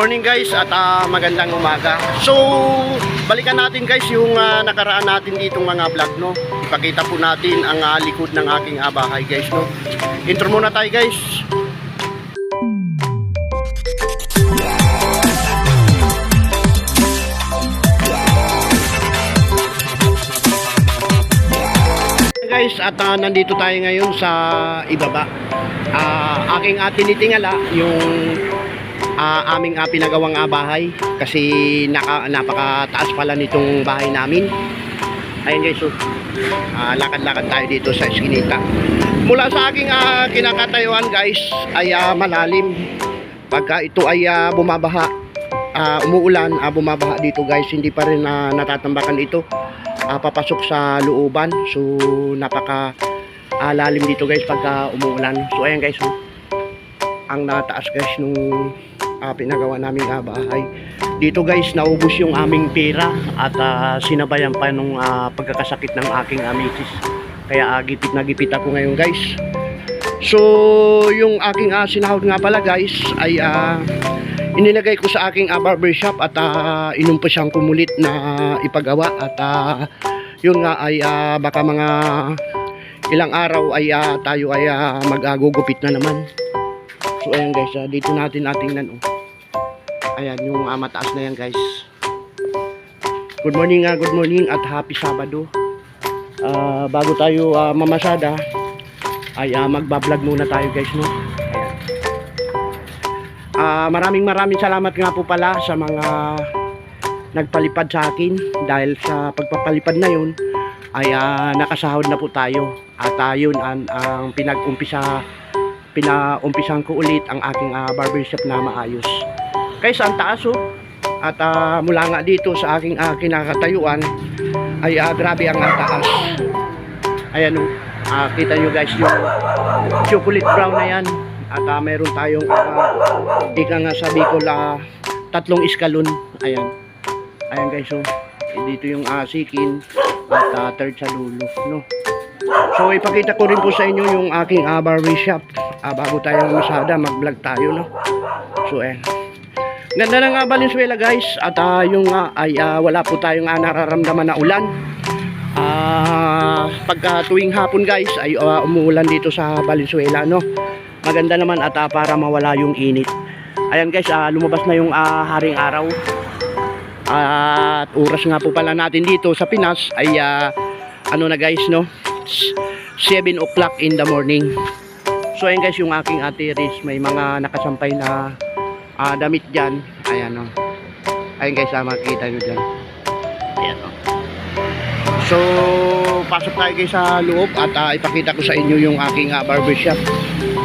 morning guys at ah, magandang umaga. So, balikan natin guys yung ah, nakaraan natin ditong mga vlog no. Ipakita po natin ang ah, likod ng aking ah, bahay guys no. Intro muna tayo guys. Guys, at ah, nandito tayo ngayon sa ibaba. Ah, aking uh, tinitingala yung ah, aming uh, pinagawang ah, bahay kasi naka, napakataas pala nitong bahay namin. Ayun guys, so, ah, lakad-lakad tayo dito sa eskinita. Mula sa aking ah, kinakatayuan guys ay ah, malalim. Pagka ito ay ah, bumabaha, ah, umuulan, ah, bumabaha dito guys, hindi pa rin ah, natatambakan ito. Ah, papasok sa looban. So napaka ah, lalim dito guys pagka umuulan. So ayan guys, oh. ang nataas guys nung ah, pinagawa namin ah, bahay. Dito guys, naubos yung aming pera at ah, sinabayan pa nung ah, pagkakasakit ng aking amitis. Kaya ah, gipit na gipit ako ngayon guys. So, yung aking ah, sinahod nga pala guys ay ah, inilagay ko sa aking uh, barbershop at uh, inumpisyang kumulit na ipagawa at ah, yun nga ay ah, baka mga ilang araw ay ah, tayo ay ah, mag-agugupit na naman. So ayan guys, ah, dito natin natingnan oh. Ayan yung ah, mataas na yan guys. Good morning, ah, good morning at happy Sabado. Ah, bago tayo ah, mamasada ay ah, magbablog muna tayo guys no. Ah, maraming maraming salamat nga po pala sa mga nagpalipad sa akin dahil sa pagpapalipad na yun ay ah, nakasahod na po tayo at ah, yun ang, ang pinag-umpisa pinaumpisan ko ulit ang aking ah, barbershop na maayos kaysa ang taas oh. At ah, mula nga dito sa aking ah, kinakatayuan ay ah, grabe ang taas. Ayan oh. Ah, kita nyo guys yung chocolate brown na yan. At ah, meron tayong uh, ika nga sabi ko la tatlong iskalon ayan. Ayan guys so dito yung uh, sikin at ah, third sa dulo no? So ipakita ko rin po sa inyo yung aking uh, barbershop. Uh, bago tayo masada mag vlog tayo no? So ayan ganda ng uh, Valenzuela guys at ah, yung ah, ay ah, wala po tayong uh, nararamdaman na ulan Ah, pagka tuwing hapon guys ay uh, umuulan dito sa Valenzuela no. Maganda naman at ah, para mawala yung init. Ayan guys, ah, lumabas na yung ah, haring araw. at oras nga po pala natin dito sa Pinas ay ah, ano na guys no. 7 o'clock in the morning. So ayan guys yung aking ate Riz, may mga nakasampay na ah, damit diyan. Ayan no. Ayan guys, ah, makikita nyo dyan. Ayan no. So, pasok tayo guys sa loob at ah, ipakita ko sa inyo yung aking ah, barbershop.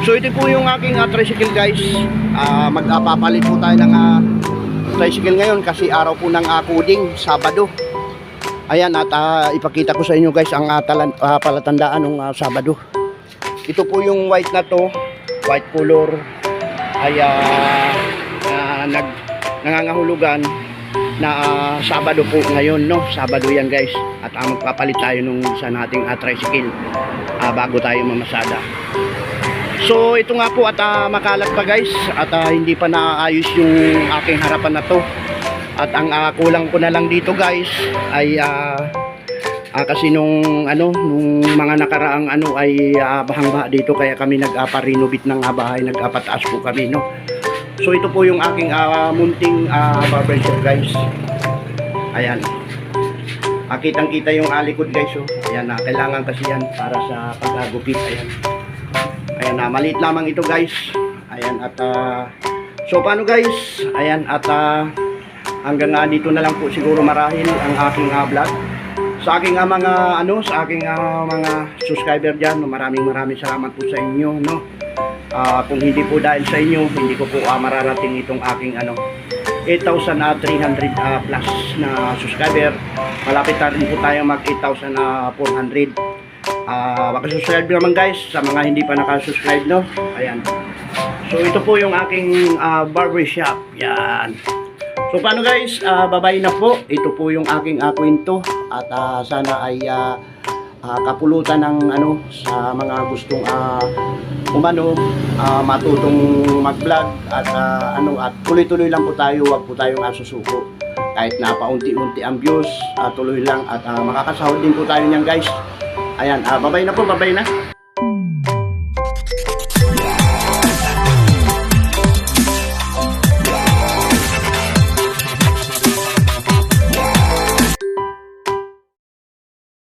So, ito po yung aking ah, tricycle guys. Ah, Magpapalit po tayo ng ah, tricycle ngayon kasi araw po ng ah, coding, Sabado. Ayan, at ah, ipakita ko sa inyo guys ang ah, talan, ah, palatandaan ng ah, Sabado. Ito po yung white na to, white color. Ay, ah, nag, nangangahulugan na ah, Sabado po ngayon, no? Sabado yan, guys. At uh, magpapalit tayo nung sa nating uh, tricycle ah, bago tayo mamasada. So, ito nga po at ah, makalat pa, guys. At ah, hindi pa naayos yung aking harapan na to. At ang ah, kulang ko na lang dito, guys, ay ah, ah, kasi nung ano, nung mga nakaraang ano ay ah, bahang-baha dito kaya kami nag-apa-renovate ng ah, bahay, nag-apataas po kami, no? So ito po yung aking ah, munting uh, barbershop guys. Ayan. Uh, kitang-kita yung alikod guys. Oh. Ayan na, kailangan kasi yan para sa pag-agupit. Ayan. Ayan na, maliit lamang ito guys. Ayan at ah, so paano guys? Ayan at ah, hanggang nga dito na lang po siguro marahil ang aking ah, vlog. Sa aking ah, mga ano, sa aking ah, mga subscriber diyan, maraming maraming salamat po sa inyo, no. Ah, kung hindi po dahil sa inyo, hindi ko po uh, mararating itong aking ano 8,300 uh, plus na subscriber. Malapit na rin po tayo mag 8,400. Ah, baka subscribe naman guys sa mga hindi pa naka-subscribe no. Ayan. So ito po yung aking uh, barbershop. Yan. So paano guys, uh, babay na po. Ito po yung aking uh, kwento at uh, sana ay uh, ah, kapulutan ng ano sa mga gustong ah, umano ah, matutong mag-vlog at ah, ano at tuloy-tuloy lang po tayo, wag po tayong asusuko. Kahit na paunti-unti ang views, ah, tuloy lang at ah, makakasahod din po tayo niyan guys. Ayan, ah, babay na po, babay na.